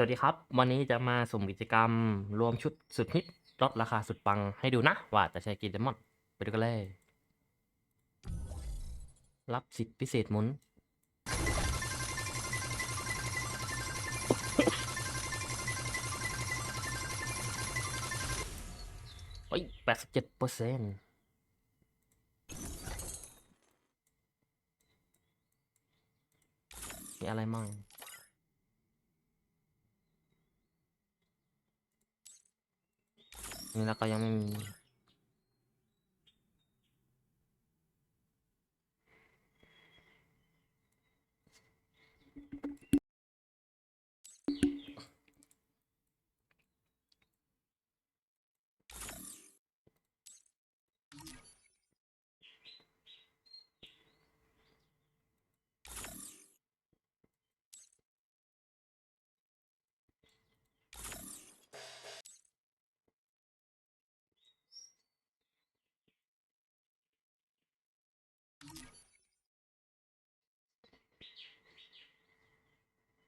สวัสดีครับ วันนี้จะมาสุ่มกิจกรรม รวมชุดสุดฮิตลดราคาสุดปังให้ดูนะ ว่าจะใช้กี่เดมอนไปดูกันเลย รับสิทธิพิเศษหมุน โอ้ยแปดสิบเจ็ดเปอร์เซ็นต์มีอะไรมั่ง นี่แล้วก็ยั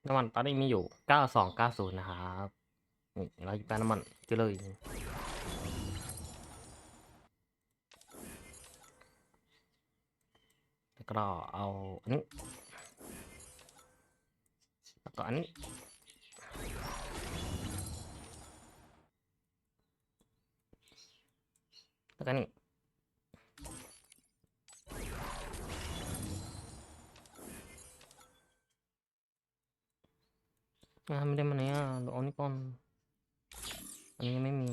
น้ำมันตอนนี้มีอยู่ 9290 นะครับนี่เราหยิบแป้งน้ำมันไปเลยแล้วก็เอาอันนี้แล้วก็อันนี้แล้วก็นี่ อ่าไม่ได้มาไหนอะเดี๋ยวเอานี่ก่อนอันนี้ยังไม่มี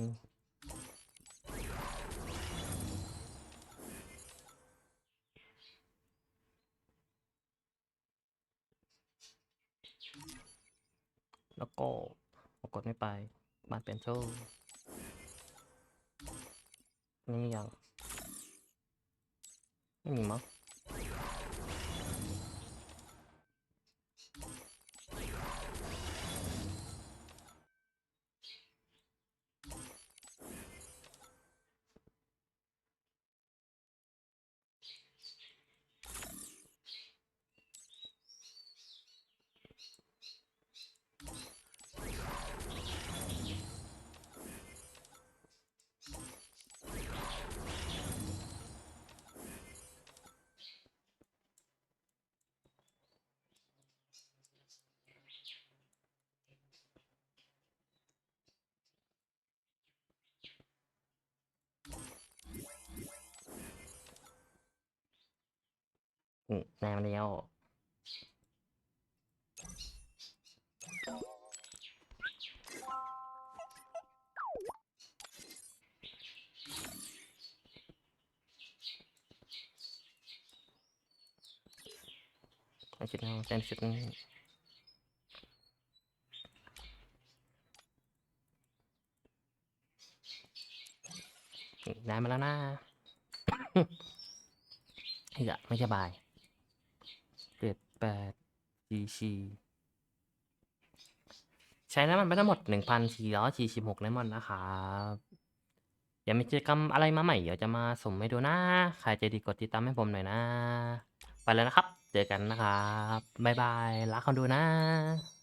แล้วก็กฏไม่ไปบ้านเป็นโซ่นี่ยังไม่มีมั้ง อืมนายมาแล้วไอชุดนี้เต็มชุดนี้อืมายมาแล้วนะ เฮ้ยไม่สบาย เจ็ดแปดซีใช้น้ำมันไปทั้งหมดหนึ่งพันสี่ร้อยสี่สิบหกเลมอนนะครับยังมีกิจกรรมอะไรมาใหม่เดี๋ยวจะมาสมให้ดูนะ ใครใจะดีกดติดตามให้ผมหน่อยนะ ไปแล้วนะครับ เจอกันนะครับ บ๊ายบาย รักคนดูนะ